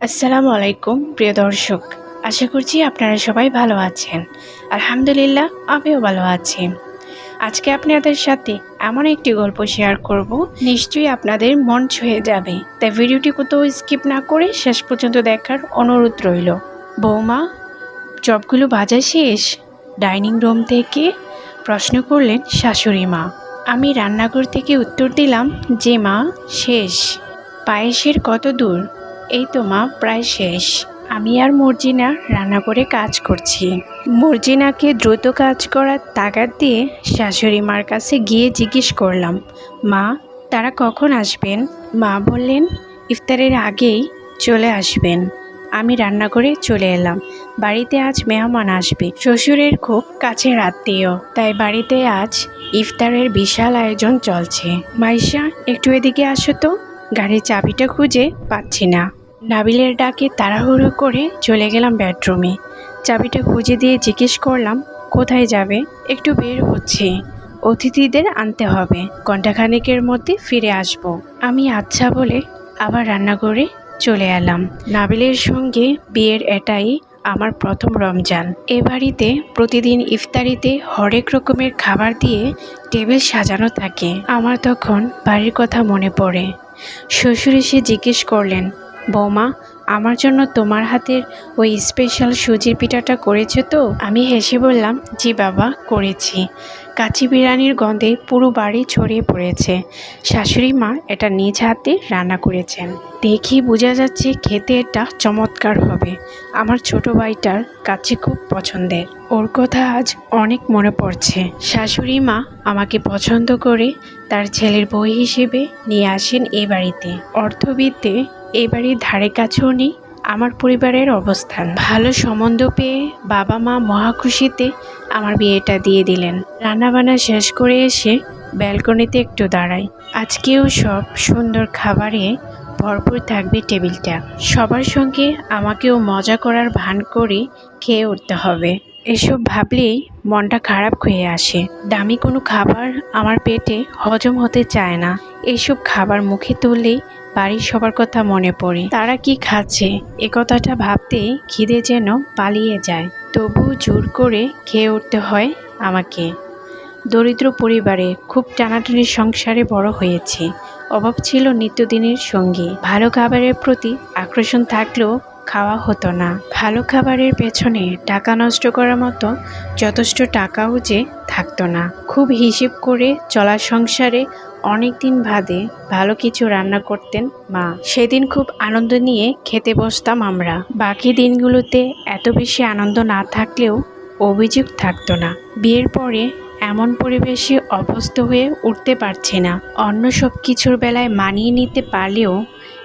আসসালামু আলাইকুম, প্রিয় দর্শক। আশা করছি আপনারা সবাই ভালো আছেন। আলহামদুলিল্লাহ, আমিও ভালো আছি। আজকে আপনাদের সাথে এমন একটি গল্প শেয়ার করব। নিশ্চয়ই আপনাদের মন ছুঁয়ে যাবে। তাই ভিডিওটি কোথাও স্কিপ না করে শেষ পর্যন্ত দেখার অনুরোধ রইল। বৌমা, চপগুলো ভাজা শেষ? ডাইনিং রুম থেকে প্রশ্ন করলেন শাশুড়ি মা। আমি রান্নাঘর থেকে উত্তর দিলাম যে মা, শেষ। পায়েসের কত দূর? এই তো মা, প্রায় শেষ। আমি আর মর্জিনা রান্না করে কাজ করছি। মর্জিনাকে দ্রুত কাজ করার তাগাদ দিয়ে শাশুড়ি মার কাছে গিয়ে জিজ্ঞেস করলাম, মা, তারা কখন আসবেন? মা বললেন, ইফতারের আগেই চলে আসবেন। আমি রান্না করে চলে এলাম। বাড়িতে আজ মেহমান আসবে। শ্বশুরের খুব কাছের আত্মীয়, তাই বাড়িতে আজ ইফতারের বিশাল আয়োজন চলছে। মাইশা, একটু এদিকে আসো তো। গাড়ির চাবিটা খুঁজে পাচ্ছি না। নাবিলের ডাকে তাড়াহুড়ো করে চলে গেলাম বেডরুমে। চাবিটা খুঁজে দিয়ে জিজ্ঞেস করলাম, কোথায় যাবে? একটু বের হচ্ছে। অতিথিদের আনতে হবে। ঘণ্টাখানেকের মধ্যে ফিরে আসব। আমি আচ্ছা বলে আবার রান্নাঘরে চলে এলাম। নাবিলের সঙ্গে বিয়ের এটাই আমার প্রথম রমজান। এ বাড়িতে প্রতিদিন ইফতারিতে হরেক রকমের খাবার দিয়ে টেবিল সাজানো থাকে। আমার তখন বাড়ির কথা মনে পড়ে। শ্বশুর এসে জিজ্ঞেস করলেন বৌমা, আমার জন্য তোমার হাতের ওই স্পেশাল সুজির পিঠাটা করেছ তো? আমি হেসে বললাম, জি বাবা, করেছি। কাচি বিরিয়ানির গন্ধে পুরো বাড়ি ছড়িয়ে পড়েছে। শাশুড়ি মা এটা নিজ হাতে রান্না করেছেন। দেখি বোঝা যাচ্ছে খেতে এটা চমৎকার হবে। আমার ছোট ভাইটার কাছে খুব পছন্দের। ওর কথা আজ অনেক মনে পড়ছে। শাশুড়ি মা আমাকে পছন্দ করে তার ছেলের বই হিসেবে নিয়ে আসেন এ বাড়িতে। অর্থবিদ্যে এই বাড়ির ধারে কাছেও নেই, আমার পরিবারের অবস্থান। ভালো সম্বন্ধ পেয়ে বাবা মা মহাখুশিতে আমার বিয়েটা দিয়ে দিলেন। রান্নাবান্না শেষ করে এসে ব্যালকনিতে একটু দাঁড়াই। আজকেও সব সুন্দর খাবারে ভরপুর থাকবে টেবিলটা। সবার সঙ্গে আমাকেও মজা করার ভান করে খেয়ে উঠতে হবে। এসব ভাবলেই মনটা খারাপ হয়ে আসে। দামি কোনো খাবার আমার পেটে হজম হতে চায় না। এসব খাবার মুখে তুললেই বাড়ির সবার কথা মনে পড়ে। তারা কি খাচ্ছে? এ কথাটা ভাবতে খিদে যেন পালিয়ে যায়। তবু জোর করে খেয়ে উঠতে হয় আমাকে। দরিদ্র পরিবারে খুব টানাটানির সংসারে বড় হয়েছে। অভাব ছিল নিত্যদিনের সঙ্গী। ভালো খাবারের প্রতি আকর্ষণ থাকলেও খাওয়া হতো না। ভালো খাবারের পেছনে টাকা নষ্ট করার মতো যথেষ্ট টাকাও যে থাকতো না। খুব হিসেব করে চলা সংসারে অনেক দিন বাদে ভালো কিছু রান্না করতেন মা। সেদিন খুব আনন্দ নিয়ে খেতে বসতাম আমরা। বাকি দিনগুলোতে এত বেশি আনন্দ না থাকলেও অভিযোগ থাকতো না। বিয়ের পরে এমন পরিবেশে অভ্যস্ত হয়ে উঠতে পারছে না। অন্য সব কিছুর বেলায় মানিয়ে নিতে পারলেও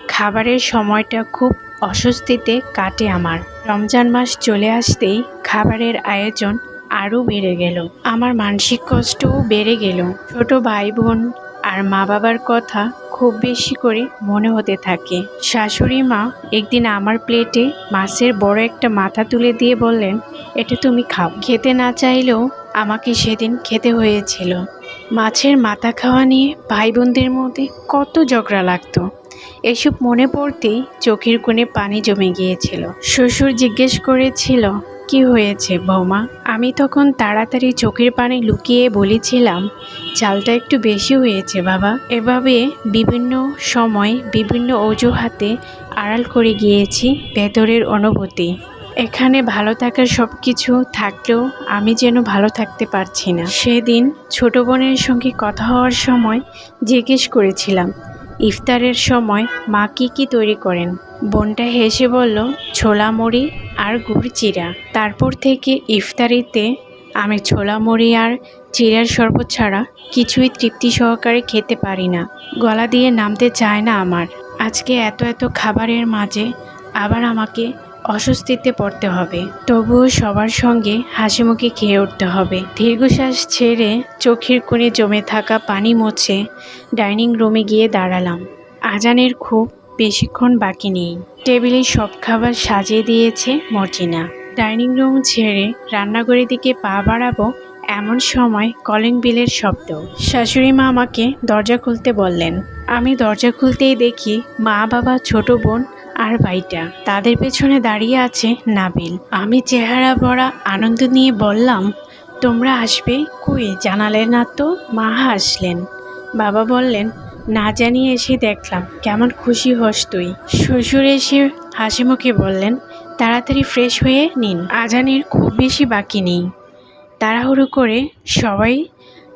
খাবারের সময়টা খুব অস্বস্তিতে কাটে আমার। রমজান মাস চলে আসতেই খাবারের আয়োজন আরও বেড়ে গেল। আমার মানসিক কষ্টও বেড়ে গেল। ছোট ভাই বোন আর মা বাবার কথা খুব বেশি করে মনে হতে থাকে। শাশুড়ি মা একদিন আমার প্লেটে মাছের বড় একটা মাথা তুলে দিয়ে বললেন, এটা তুমি খাও। খেতে না চাইলেও আমাকে সেদিন খেতে হয়েছিল। মাছের মাথা খাওয়া নিয়ে ভাই বোনদের মধ্যে কত ঝগড়া লাগতো। এসব মনে পড়তেই চোখের কোণে পানি জমে গিয়েছিল। শ্বশুর জিজ্ঞেস করেছিল, কি হয়েছে বৌমা? আমি তখন তাড়াতাড়ি চোখের পানি লুকিয়ে বলেছিলাম, চালটা একটু বেশি হয়েছে বাবা। এভাবে বিভিন্ন সময় বিভিন্ন অজুহাতে আড়াল করে গিয়েছি ভেতরের অনুভূতি। এখানে ভালো থাকার সব কিছু থাকলেও আমি যেন ভালো থাকতে পারছি না। সেদিন ছোট বোনের সঙ্গে কথা হওয়ার সময় জিজ্ঞেস করেছিলাম ইফতারের সময় মা কী কী তৈরি করেন? বোনটা হেসে বলল, ছোলা মুড়ি আর গুড় চিরা তারপর থেকে ইফতারিতে আমি ছোলা মুড়ি আর চিরার শরবত ছাড়া কিছুই তৃপ্তি সহকারে খেতে পারি না। গলা দিয়ে নামতে চায় না আমার। আজকে এত এত খাবারের মাঝে আবার আমাকে অস্বস্তিতে পড়তে হবে। তবুও সবার সঙ্গে হাসি মুখে খেয়ে উঠতে হবে। দীর্ঘশ্বাস ছেড়ে চোখের কোণে জমে থাকা পানি মুছে ডাইনিং রুমে গিয়ে দাঁড়ালাম। আজানের খুব বেশিক্ষণ বাকি নেই। টেবিলে সব খাবার সাজিয়ে দিয়েছে মর্জিনা। ডাইনিং রুম ছেড়ে রান্নাঘরের দিকে পা বাড়াবো এমন সময় কলিং বিলের শব্দ। শাশুড়ি মা আমাকে দরজা খুলতে বললেন। আমি দরজা খুলতেই দেখি মা বাবা ছোট বোন আর ভাইটা। তাদের পেছনে দাঁড়িয়ে আছে নাবিল। আমি চেহারা ভরা আনন্দ নিয়ে বললাম, তোমরা আসবে কই? জানালে না তো, মা হাসলেন। বাবা বললেন, না জানিয়ে এসে দেখলাম, কেমন খুশি হস তুই। শ্বশুর এসে হাসি মুখে বললেন, তাড়াতাড়ি ফ্রেশ হয়ে নিন, আজানের খুব বেশি বাকি নেই। তাড়াহুড়ো করে সবাই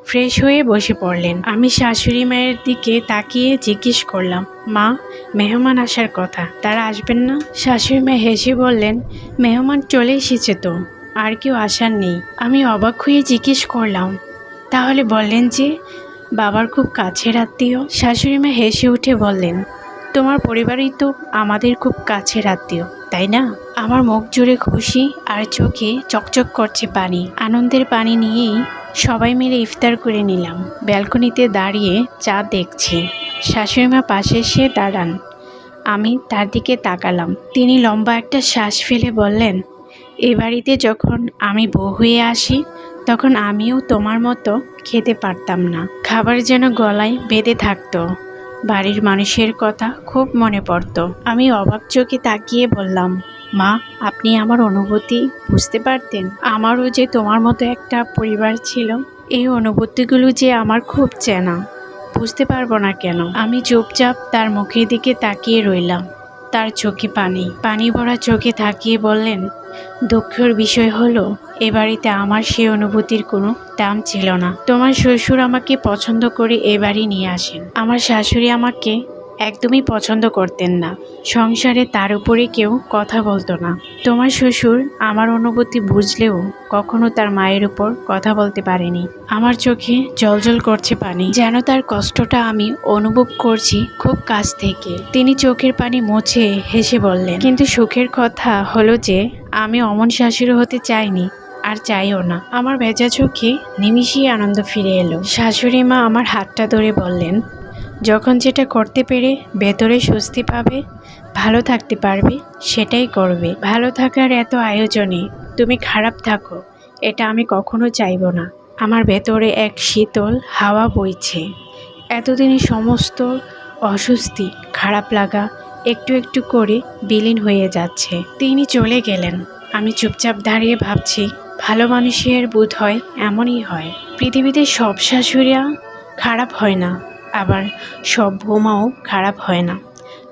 ফ্রেশ হয়ে বসে পড়লেন। আমি শাশুড়ি মায়ের দিকে তাকিয়ে জিজ্ঞেস করলাম, মা, মেহমান আসার কথা, তারা আসবেন না? শাশুড়ি মা হেসে বললেন, মেহমান চলে এসেছে তো, আর কেউ আসার নেই। আমি অবাক হয়ে জিজ্ঞেস করলাম, তাহলে বললেন যে বাবার খুব কাছের আত্মীয়? শাশুড়ি মা হেসে উঠে বললেন, তোমার পরিবারই তো আমাদের খুব কাছের আত্মীয়, তাই না? আমার মুখ জুড়ে খুশি আর চোখে চকচক করছে পানি। আনন্দের পানি নিয়েই সবাই মিলে ইফতার করে নিলাম। ব্যালকনিতে দাঁড়িয়ে চা দেখছি। শাশুড়ি মা পাশে এসে দাঁড়ান। আমি তার দিকে তাকালাম। তিনি লম্বা একটা শ্বাস ফেলে বললেন, এ বাড়িতে যখন আমি বউ হয়ে আসি, তখন আমিও তোমার মতো খেতে পারতাম না। খাবার যেন গলায় বেঁধে থাকতো। বাড়ির মানুষের কথা খুব মনে পড়তো। আমি অবাক চোখে তাকিয়ে বললাম মা, আপনি আমার অনুভূতি বুঝতে পারতেন। আমারও যে তোমার মতো একটা পরিবার ছিল, এই অনুভূতিগুলো যে আমার খুব চেনা। বুঝতে পারব না কেন। আমি চুপচাপ তার মুখের দিকে তাকিয়ে রইলাম। তার চোখে পানি। পানি ভরা চোখে তাকিয়ে বললেন, দুঃখের বিষয় হলো, এ বাড়িতে আমার সেই অনুভূতির কোনো দাম ছিল না। তোমার শ্বশুর আমাকে পছন্দ করে এ বাড়ি নিয়ে আসেন। আমার শাশুড়ি আমাকে একদমই পছন্দ করতেন না। সংসারে তার উপরে কেউ কথা বলতো না। তোমার শ্বশুর আমার অনুভূতি বুঝলেও কখনো তার মায়ের উপর কথা বলতে পারেনি। আমার চোখে জলজল করছে পানি। যেন তার কষ্টটা আমি অনুভব করছি খুব কাছ থেকে। তিনি চোখের পানি মুছে হেসে বললেন, কিন্তু সুখের কথা হলো যে, আমি অমন শাশুড়ি হতে চাইনি আর চাইও না। আমার ভেজা চোখে নিমিষেই আনন্দ ফিরে এলো। শাশুড়ি মা আমার হাতটা ধরে বললেন যখন যেটা করতে পেরে ভেতরে স্বস্তি পাবে, ভালো থাকতে পারবে, সেটাই করবে। ভালো থাকার এত আয়োজনে তুমি খারাপ থাকো, এটা আমি কখনো চাইব না। আমার ভেতরে এক শীতল হাওয়া বইছে। এতদিনে সমস্ত অস্বস্তি, খারাপ লাগা একটু একটু করে বিলীন হয়ে যাচ্ছে। তিনি চলে গেলেন। আমি চুপচাপ দাঁড়িয়ে ভাবছি, ভালো মানুষের বোধ হয় এমনই হয়। পৃথিবীতে সব শাশুড়িরা খারাপ হয় না। আবার সব বৌমাও খারাপ হয় না।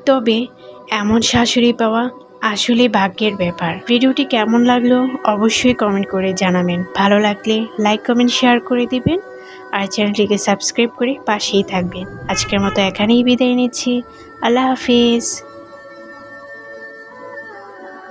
তবে এমন শাশুড়ি পাওয়া আসলে ভাগ্যের ব্যাপার। ভিডিওটি কেমন লাগল অবশ্যই কমেন্ট করে জানাবেন। ভালো লাগলে লাইক কমেন্ট শেয়ার করে দিবেন আর চ্যানেলটিকে সাবস্ক্রাইব করে পাশেই থাকবেন। আজকের মতো এখানেই বিদায় নিচ্ছি। আল্লাহ হাফিজ।